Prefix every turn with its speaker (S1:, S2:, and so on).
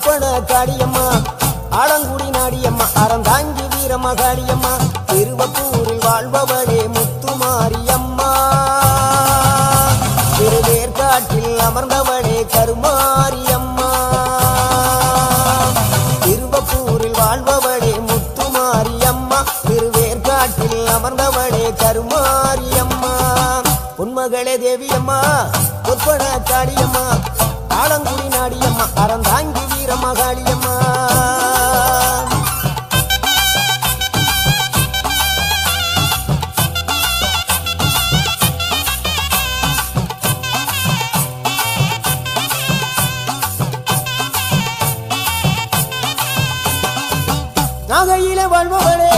S1: கொப்பன காடியம்மா ஆலங்குடி நாடியம்மா. அறந்தாங்கி வீரம்மா காளியம்மா திருவப்பூரில் வாழ்பவளே முத்துமாரியம்மா. திருவேற்காட்டில் அமர்ந்தவளே கருமாரியம்மா. திருவப்பூரில் வாழ்பவளே முத்துமாரியம்மா. திருவேற்காட்டில் அமர்ந்தவளே கருமாரியம்மா. உன்மகளே தேவியம்மா. பொற்பன காளியம்மா அறந்தாங்கி வீரம்மா காளியம்மா நாகையில வாழ்பவளே